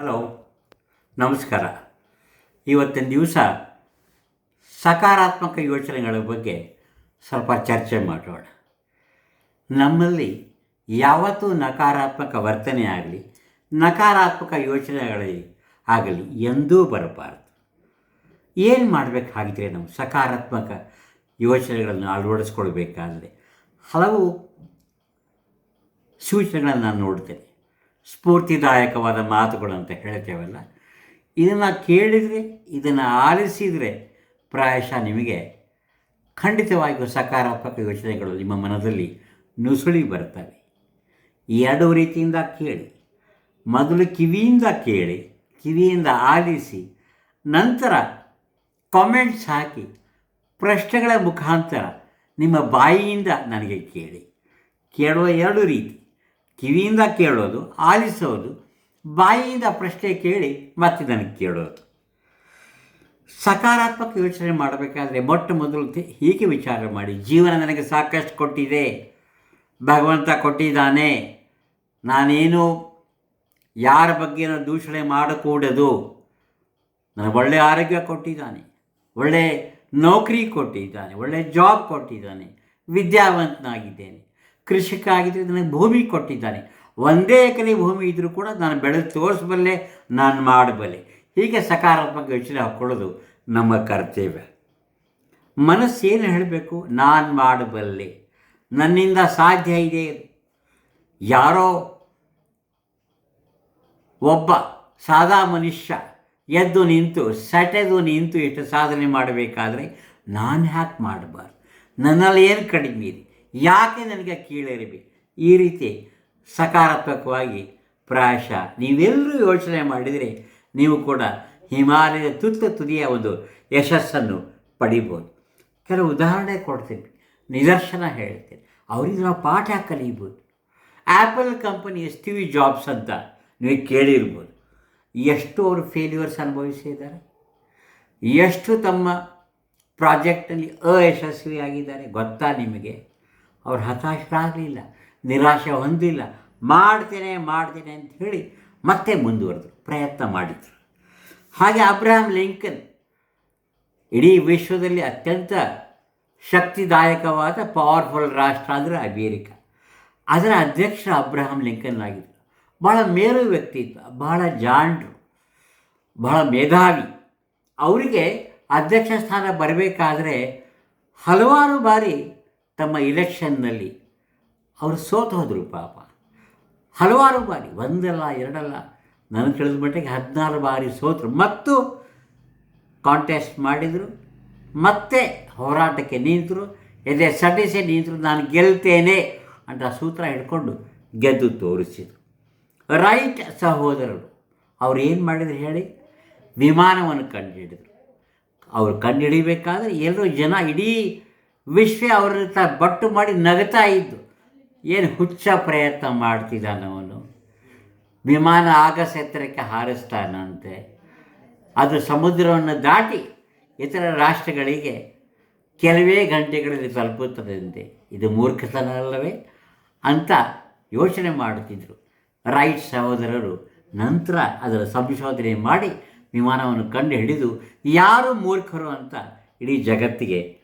Hello, ನಮಸ್ಕಾರ. ಇವತ್ತಿನ ದಿವಸ ಸಕಾರಾತ್ಮಕ ಯೋಚನೆಗಳ ಬಗ್ಗೆ ಸ್ವಲ್ಪ ಚರ್ಚೆ ಮಾಡೋಣ. ನಮ್ಮಲ್ಲಿ ಯಾವತ್ತೂ ನಕಾರಾತ್ಮಕ ವರ್ತನೆ ಆಗಲಿ, ನಕಾರಾತ್ಮಕ ಯೋಚನೆಗಳಲ್ಲಿ ಆಗಲಿ ಎಂದೂ ಬರಬಾರದು. ಏನು ಮಾಡಬೇಕಾಗಿದ್ರೆ ನಾವು ಸಕಾರಾತ್ಮಕ ಯೋಚನೆಗಳನ್ನು ಅಳವಡಿಸ್ಕೊಳ್ಬೇಕಾದರೆ ಹಲವು ಸೂಚನೆಗಳನ್ನು ನಾನು ನೋಡ್ತೇನೆ. ಸ್ಫೂರ್ತಿದಾಯಕವಾದ ಮಾತುಗಳು ಅಂತ ಹೇಳ್ತೇವಲ್ಲ. ಇದನ್ನು ಕೇಳಿದರೆ, ಇದನ್ನು ಆಲಿಸಿದರೆ ಪ್ರಾಯಶಃ ನಿಮಗೆ ಖಂಡಿತವಾಗಿಯೂ ಸಕಾರಾತ್ಮಕ ಯೋಚನೆಗಳು ನಿಮ್ಮ ಮನದಲ್ಲಿ ನುಸುಳಿ ಬರ್ತವೆ ಎರಡು ರೀತಿಯಿಂದ ಕೇಳಿ, ಮೊದಲು ಕಿವಿಯಿಂದ ಕೇಳಿ, ಕಿವಿಯಿಂದ ಆಲಿಸಿ, ನಂತರ ಕಾಮೆಂಟ್ಸ್ ಹಾಕಿ, ಪ್ರಶ್ನೆಗಳ ಮುಖಾಂತರ ನಿಮ್ಮ ಬಾಯಿಯಿಂದ ನನಗೆ ಕೇಳಿ. ಕೇಳುವ ಎರಡು ರೀತಿ. ಕಿವಿಯಿಂದ ಕೇಳೋದು, ಆಲಿಸೋದು, ಬಾಯಿಯಿಂದ ಪ್ರಶ್ನೆ ಕೇಳಿ ಮತ್ತೆ ನನಗೆ ಕೇಳೋದು. ಸಕಾರಾತ್ಮಕ ಯೋಚನೆ ಮಾಡಬೇಕಾದ್ರೆ ಮೊಟ್ಟ ಮೊದಲು ಹೀಗೆ ವಿಚಾರ ಮಾಡಿ, ಜೀವನ ನನಗೆ ಸಾಕಷ್ಟು ಕೊಟ್ಟಿದೆ, ಭಗವಂತ ಕೊಟ್ಟಿದ್ದಾನೆ, ನಾನೇನು ಯಾರ ಬಗ್ಗೆನೂ ದೂಷಣೆ ಮಾಡಕೂಡದು, ನನಗೆ ಒಳ್ಳೆಯ ಆರೋಗ್ಯ ಕೊಟ್ಟಿದ್ದಾನೆ, ಒಳ್ಳೆ ನೌಕರಿ ಕೊಟ್ಟಿದ್ದಾನೆ, ಒಳ್ಳೆ ಜಾಬ್ ಕೊಟ್ಟಿದ್ದಾನೆ, ವಿದ್ಯಾವಂತನಾಗಿದ್ದೇನೆ ಕೃಷಿಕ ಆಗಿದ್ದರೆ ನನಗೆ ಭೂಮಿ ಕೊಟ್ಟಿದ್ದಾನೆ. ಒಂದೇ ಎಕರೆ ಭೂಮಿ ಇದ್ದರೂ ಕೂಡ ನಾನು ಬೆಳೆದು ತೋರಿಸಬಲ್ಲೆ, ನಾನು ಮಾಡಬಲ್ಲೆ. ಹೀಗೆ ಸಕಾರಾತ್ಮಕ ಯೋಚನೆ ಹಾಕ್ಕೊಳ್ಳೋದು ನಮ್ಮ ಕರ್ತವ್ಯ. ಮನಸ್ಸೇನು ಹೇಳಬೇಕು? ನಾನು ಮಾಡಬಲ್ಲೆ. ನನ್ನಿಂದ ಸಾಧ್ಯ ಇದೆ ಯಾರೋ ಒಬ್ಬ ಸಾದಾ ಮನುಷ್ಯ ಎದ್ದು ನಿಂತು, ಸಟೆದು ನಿಂತು ಇಷ್ಟು ಸಾಧನೆ ಮಾಡಬೇಕಾದ್ರೆ ನಾನು ಹ್ಯಾಕ್ ಮಾಡಬಾರ್ದು. ನನ್ನಲ್ಲಿ ಏನು ಕಡಿಮೆ ಇದೆ? ಯಾಕೆ ನನಗೆ ಕೀಳರಿಬಿ? ಈ ರೀತಿ ಸಕಾರಾತ್ಮಕವಾಗಿ ಪ್ರಾಯಶಃ ನೀವೆಲ್ಲರೂ ಯೋಚನೆ ಮಾಡಿದರೆ ನೀವು ಕೂಡ ಹಿಮಾಲಯದ ತುತ್ತ ತುದಿಯ ಒಂದು ಯಶಸ್ಸನ್ನು ಪಡಿಬೋದು. ಕೆಲವು ಉದಾಹರಣೆ ಕೊಡ್ತೀನಿ. ನಿದರ್ಶನ ಹೇಳ್ತೇನೆ. ಅವರಿಂದ ನಾವು ಪಾಠ ಕಲಿಬೋದು. ಆ್ಯಪಲ್ ಕಂಪನಿ ಸ್ಟೀವ್ ಜಾಬ್ಸ್ ಅಂತ ನೀವು ಕೇಳಿರ್ಬೋದು. ಎಷ್ಟು ಅವರು ಫೇಲ್ಯೂರ್ಸ್ ಅನುಭವಿಸಿದ್ದಾರೆ? ಎಷ್ಟು ತಮ್ಮ ಪ್ರಾಜೆಕ್ಟಲ್ಲಿ ಅಯಶಸ್ವಿಯಾಗಿದ್ದಾರೆ ಗೊತ್ತಾ ನಿಮಗೆ? ಅವ್ರು ಹತಾಶರಾಗಲಿಲ್ಲ ನಿರಾಶೆ ಹೊಂದಿಲ್ಲ. ಮಾಡ್ತೇನೆ ಮಾಡ್ತೇನೆ ಅಂತ ಹೇಳಿ ಮತ್ತೆ ಮುಂದುವರೆದ್ರು, ಪ್ರಯತ್ನ ಮಾಡಿದರು. ಹಾಗೆ ಅಬ್ರಹಾಂ ಲಿಂಕನ್ ಇಡೀ ವಿಶ್ವದಲ್ಲಿ ಅತ್ಯಂತ ಶಕ್ತಿದಾಯಕವಾದ ಪವರ್ಫುಲ್ ರಾಷ್ಟ್ರ ಅಂದರೆ ಅಮೇರಿಕ. ಅದರ ಅಧ್ಯಕ್ಷ ಅಬ್ರಹಾಂ ಲಿಂಕನ್ ಆಗಿದ್ದರು ಭಾಳ ಮೇರು ವ್ಯಕ್ತಿತ್ವ, ಬಹಳ ಜಾಣರು ಬಹಳ ಮೇಧಾವಿ. ಅವರಿಗೆ ಅಧ್ಯಕ್ಷ ಸ್ಥಾನ ಬರಬೇಕಾದ್ರೆ ಹಲವಾರು ಬಾರಿ ತಮ್ಮ ಇಲೆಕ್ಷನ್ನಲ್ಲಿ ಅವರು ಸೋತು ಹೋದರು ಪಾಪ. ಹಲವಾರು ಬಾರಿ, ಒಂದಲ್ಲ, ಎರಡಲ್ಲ ನನಗೆ ತಿಳಿದ ಮಟ್ಟಿಗೆ ಹದಿನಾರು ಬಾರಿ ಸೋತರು. ಮತ್ತು ಕಾಂಟೆಸ್ಟ್ ಮಾಡಿದರು, ಮತ್ತೆ ಹೋರಾಟಕ್ಕೆ ನಿಂತರು, ಎದೆ ಸಡಿಸಿ ನಿಂತರು, ನಾನು ಗೆಲ್ತೇನೆ ಅಂತ ಸೂತ್ರ ಹಿಡ್ಕೊಂಡು ಗೆದ್ದು ತೋರಿಸಿದರು. ರೈಟ್ ಸಹೋದರರು, ಅವ್ರು ಏನು ಮಾಡಿದ್ರು ಹೇಳಿ? ವಿಮಾನವನ್ನು ಕಂಡುಹಿಡಿದರು ಅವರು ಕಂಡುಹಿಡಿಬೇಕಾದ್ರೆ ಎಲ್ಲರೂ ಜನ ಇಡೀ ವಿಶ್ವ ಅವ್ರ ಬಟ್ಟು ಮಾಡಿ ನಗತಾ ಇದ್ದು. ಏನು ಹುಚ್ಚ ಪ್ರಯತ್ನ ಮಾಡ್ತಿದ್ದಾನವನು ವಿಮಾನ ಆಗಸ ಎತ್ತರಕ್ಕೆ ಹಾರಿಸ್ತಾನಂತೆ. ಅದು ಸಮುದ್ರವನ್ನು ದಾಟಿ ಇತರ ರಾಷ್ಟ್ರಗಳಿಗೆ ಕೆಲವೇ ಗಂಟೆಗಳಲ್ಲಿ ತಲುಪುತ್ತದಂತೆ. ಇದು ಮೂರ್ಖತನ ಅಲ್ಲವೇ? ಅಂತ ಯೋಚನೆ ಮಾಡುತ್ತಿದ್ದರು ರೈಟ್ ಸಹೋದರರು, ನಂತರ ಅದರ ಸಂಶೋಧನೆ ಮಾಡಿ ವಿಮಾನವನ್ನು ಕಂಡು ಹಿಡಿದು ಯಾರು ಮೂರ್ಖರು ಅಂತ ಇಡೀ ಜಗತ್ತಿಗೆ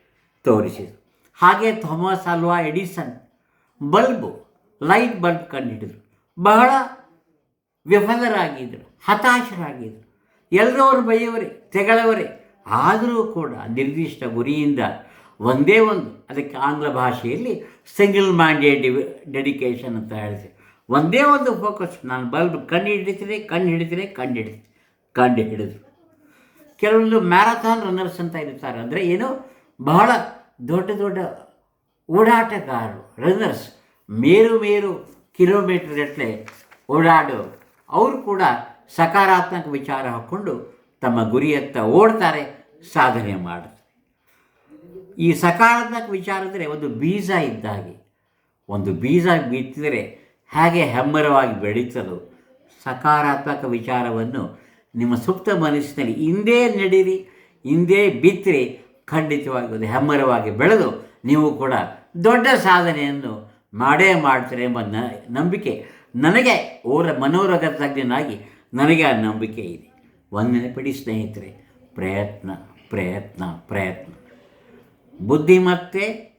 ತೋರಿಸಿದರು. ಹಾಗೆ ಥಾಮಸ್ ಅಲ್ವಾ ಎಡಿಸನ್ ಬಲ್ಬು ಲೈಟ್ ಬಲ್ಬ್ ಕಂಡುಹಿಡಿದರು ಬಹಳ ವಿಫಲರಾಗಿದ್ದರು ಹತಾಶರಾಗಿದ್ದರು ಎಲ್ಲರೂ ಅವರು ಬೈಯವರೇ, ತೆಗಳವರೇ, ಆದರೂ ಕೂಡ ನಿರ್ದಿಷ್ಟ ಗುರಿಯಿಂದ ಒಂದೇ ಒಂದು, ಅದಕ್ಕೆ ಆಂಗ್ಲ ಭಾಷೆಯಲ್ಲಿ ಸಿಂಗಲ್ ಮೈಂಡೆಡ್ ಡೆಡಿಕೇಶನ್ ಅಂತ ಹೇಳ್ತೀವಿ ಒಂದೇ ಒಂದು ಫೋಕಸ್ ನಾನು ಬಲ್ಬ್ ಕಣ್ಣು ಹಿಡಿತೀನಿ ಕಣ್ಣು ಹಿಡಿತೀನಿ ಕಂಡು ಹಿಡಿತೀನಿ ಕಂಡು ಹಿಡಿದ್ರು ಕೆಲವೊಂದು ಮ್ಯಾರಥಾನ್ ರನ್ನರ್ಸ್ ಅಂತ ಇರ್ತಾರೆ. ಅಂದರೆ ಏನು? ಬಹಳ ದೊಡ್ಡ ದೊಡ್ಡ ಓಡಾಟಗಾರರು ರನ್ನರ್ಸ್ ಮೇರು ಮೇರು ಕಿಲೋಮೀಟರ್ ಗಟ್ಟಲೆ ಓಡಾಡೋ. ಅವರು ಕೂಡ ಸಕಾರಾತ್ಮಕ ವಿಚಾರ ಹಾಕ್ಕೊಂಡು ತಮ್ಮ ಗುರಿಯತ್ತ ಓಡ್ತಾರೆ, ಸಾಧನೆ ಮಾಡ್ತಾರೆ. ಈ ಸಕಾರಾತ್ಮಕ ವಿಚಾರ ಅಂದರೆ ಒಂದು ಬೀಜ ಇದ್ದಾಗೆ ಒಂದು ಬೀಜ ಬಿತ್ತಿದರೆ ಹೇಗೆ ಹೆಮ್ಮರವಾಗಿ ಬೆಳೀತದೋ ಸಕಾರಾತ್ಮಕ ವಿಚಾರವನ್ನು ನಿಮ್ಮ ಸುಪ್ತ ಮನಸ್ಸಿನಲ್ಲಿ ಹಿಂದೆ ನಡೀರಿ, ಹಿಂದೆ ಬಿತ್ತರೆ ಖಂಡಿತವಾಗಿ ಹೆಮ್ಮರವಾಗಿ ಬೆಳೆದು ನೀವು ಕೂಡ ದೊಡ್ಡ ಸಾಧನೆಯನ್ನು ಮಾಡೇ ಮಾಡ್ತೀರಿ ಎಂಬ ನಂಬಿಕೆ ನನಗೆ ಓರ ಮನೋರಗ ತಜ್ಞನಾಗಿ ನನಗೆ ಆ ನಂಬಿಕೆ ಇದೆ. ಒಂದನೇ ಪಡಿ ಸ್ನೇಹಿತರೆ, ಪ್ರಯತ್ನ ಪ್ರಯತ್ನ ಪ್ರಯತ್ನ. ಬುದ್ಧಿಮತ್ತೆ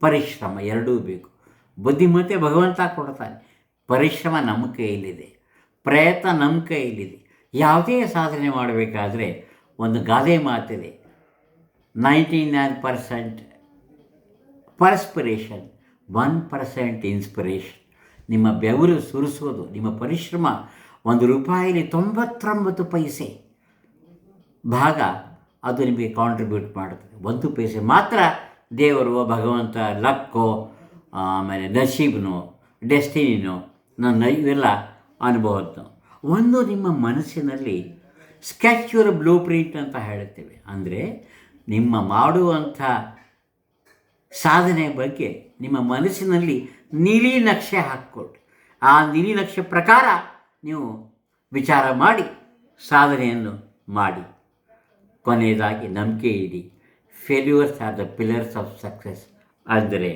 ಪರಿಶ್ರಮ ಎರಡೂ ಬೇಕು. ಬುದ್ಧಿಮತ್ತೆ ಭಗವಂತ ಕೊಡ್ತಾನೆ. ಪರಿಶ್ರಮ ನಮ್ಮ ಕೈಯಲ್ಲಿದೆ. ಪ್ರಯತ್ನ ನಮ್ಮ ಕೈಯಲ್ಲಿದೆ. ಯಾವುದೇ ಸಾಧನೆ ಮಾಡಬೇಕಾದ್ರೆ ಒಂದು ಗಾದೆ ಮಾತಿದೆ. Ninety nine percent perspiration one percent inspiration ನಿಮ್ಮ ಬೆವರು ಸುರಿಸೋದು, ನಿಮ್ಮ ಪರಿಶ್ರಮ ಒಂದು ರೂಪಾಯಿಲಿ ತೊಂಬತ್ತೊಂಬತ್ತು ಪೈಸೆ ಭಾಗ ಅದು ನಿಮಗೆ ಕಾಂಟ್ರಿಬ್ಯೂಟ್ ಮಾಡುತ್ತದೆ. ಒಂದು ಪೈಸೆ ಮಾತ್ರ ದೇವರು, ಭಗವಂತ, ಲಕ್ಕೋ, ಆಮೇಲೆ ನಸೀಬ್ನೋ ಡೆಸ್ಟಿನಿನೋ, ನನ್ನ ಇವೆಲ್ಲ ಅನುಭವದ್ದು. ಒಂದು ನಿಮ್ಮ ಮನಸ್ಸಿನಲ್ಲಿ ಸ್ಕೆಚ್ ಯುವರ್ ಬ್ಲೂ ಪ್ರಿಂಟ್ ಅಂತ ಹೇಳುತ್ತೇವೆ. ಅಂದರೆ ನಿಮ್ಮ ಮಾಡುವಂಥ ಸಾಧನೆ ಬಗ್ಗೆ ನಿಮ್ಮ ಮನಸ್ಸಿನಲ್ಲಿ ನೀಲಿ ನಕ್ಷೆ ಹಾಕ್ಕೊಟ್ಟು, ಆ ನೀಲಿ ನಕ್ಷೆ ಪ್ರಕಾರ ನೀವು ವಿಚಾರ ಮಾಡಿ, ಸಾಧನೆಯನ್ನು ಮಾಡಿ. ಕೊನೆಯದಾಗಿ ನಂಬಿಕೆ ಇಡಿ. Failures are the pillars of success ಅಂದರೆ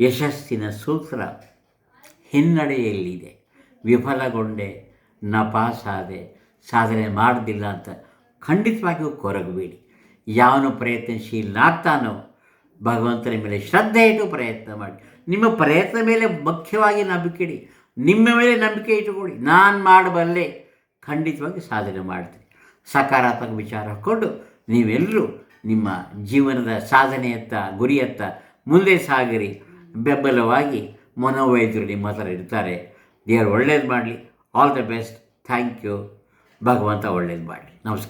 ಯಶಸ್ಸಿನ ಸೂತ್ರ ಹಿನ್ನಡೆಯಲ್ಲಿದೆ. ವಿಫಲಗೊಂಡೆ, ನಪಾಸಾದೆ, ಸಾಧನೆ ಮಾಡೋದಿಲ್ಲ ಅಂತ ಖಂಡಿತವಾಗಿಯೂ ಕೊರಗಬೇಡಿ. ಯಾವನು ಪ್ರಯತ್ನಶೀಲನಾಗ್ತಾನೋ ಭಗವಂತನ ಮೇಲೆ ಶ್ರದ್ಧೆ ಇಟ್ಟು ಪ್ರಯತ್ನ ಮಾಡಿ. ನಿಮ್ಮ ಪ್ರಯತ್ನ ಮೇಲೆ ಮುಖ್ಯವಾಗಿ ನಂಬಿಕೆ ಇಡಿ. ನಿಮ್ಮ ಮೇಲೆ ನಂಬಿಕೆ ಇಟ್ಟುಕೊಳ್ಳಿ. ನಾನು ಮಾಡಬಲ್ಲೆ. ಖಂಡಿತವಾಗಿ ಸಾಧನೆ ಮಾಡ್ತೀನಿ. ಸಕಾರಾತ್ಮಕ ವಿಚಾರ ಹಾಕ್ಕೊಂಡು ನೀವೆಲ್ಲರೂ ನಿಮ್ಮ ಜೀವನದ ಸಾಧನೆಯತ್ತ, ಗುರಿಯತ್ತ ಮುಂದೆ ಸಾಗಿರಿ. ಬೆಂಬಲವಾಗಿ ಮನೋವೈದ್ಯರು ನಿಮ್ಮ ಹತ್ರ ಇರ್ತಾರೆ. ದೇವರು ಒಳ್ಳೇದು ಮಾಡಲಿ. All the best thank you ಭಗವಂತ ಒಳ್ಳೇದು ಮಾಡಲಿ. ನಮಸ್ಕಾರ.